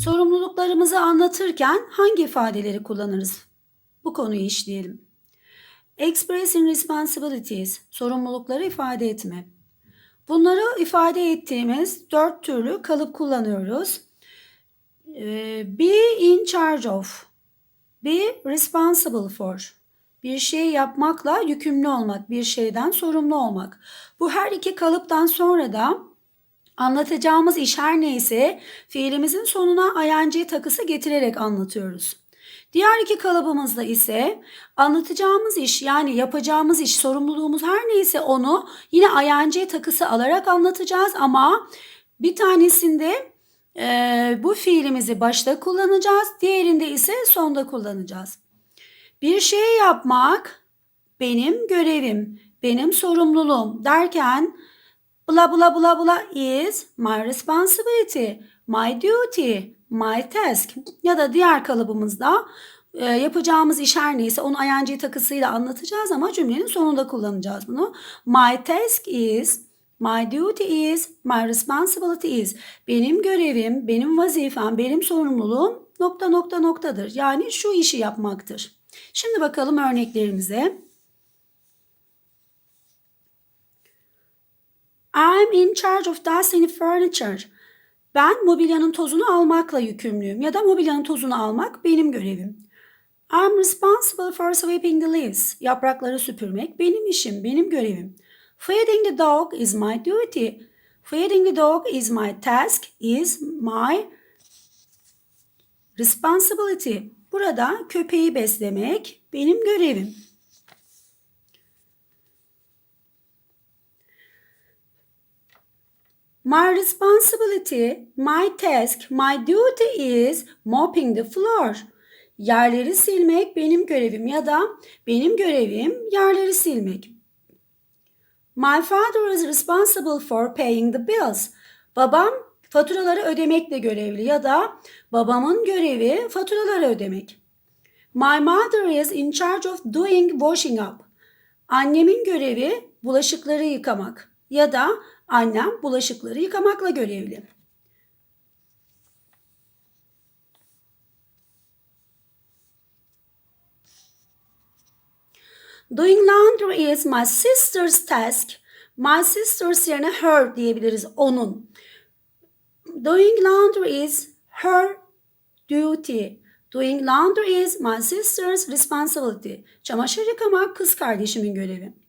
Sorumluluklarımızı anlatırken hangi ifadeleri kullanırız? Bu konuyu işleyelim. Expressing responsibilities, sorumlulukları ifade etme. Bunları ifade ettiğimiz dört türlü kalıp kullanıyoruz. Ee, Be in charge of, be responsible for. Bir şey yapmakla yükümlü olmak, bir şeyden sorumlu olmak. Bu her iki kalıptan sonra da anlatacağımız iş her neyse fiilimizin sonuna ing takısı getirerek anlatıyoruz. Diğer iki kalıbımızda ise anlatacağımız iş yani yapacağımız iş, sorumluluğumuz her neyse onu yine ing takısı alarak anlatacağız ama bir tanesinde e, bu fiilimizi başta kullanacağız, diğerinde ise sonda kullanacağız. Bir şey yapmak benim görevim, benim sorumluluğum derken bla bla bla bla is my responsibility, my duty, my task ya da diğer kalıbımızda e, yapacağımız iş her neyse onu ing takısıyla anlatacağız ama cümlenin sonunda kullanacağız bunu. My task is, my duty is, my responsibility is. Benim görevim, benim vazifem, benim sorumluluğum nokta nokta noktadır. Yani şu işi yapmaktır. Şimdi bakalım örneklerimize. I'm in charge of dusting furniture. Ben mobilyanın tozunu almakla yükümlüyüm ya da mobilyanın tozunu almak benim görevim. I'm responsible for sweeping the leaves. Yaprakları süpürmek benim işim, benim görevim. Feeding the dog is my duty. Feeding the dog is my task, is my responsibility. Burada köpeği beslemek benim görevim. My responsibility, my task, my duty is mopping the floor. Yerleri silmek benim görevim ya da benim görevim yerleri silmek. My father is responsible for paying the bills. Babam faturaları ödemekle görevli ya da babamın görevi faturaları ödemek. My mother is in charge of doing washing up. Annemin görevi bulaşıkları yıkamak ya da annem bulaşıkları yıkamakla görevli. Doing laundry is my sister's task. My sister's yerine her diyebiliriz onun. Doing laundry is her duty. Doing laundry is my sister's responsibility. Çamaşır yıkamak kız kardeşimin görevi.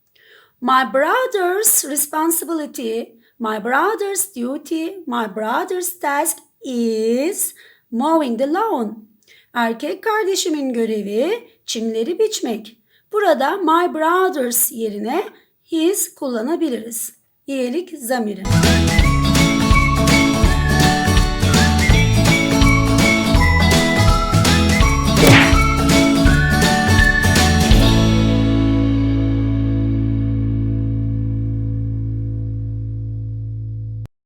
My brother's responsibility, my brother's duty, my brother's task is mowing the lawn. Erkek kardeşimin görevi çimleri biçmek. Burada my brothers yerine his kullanabiliriz. İyilik zamiri.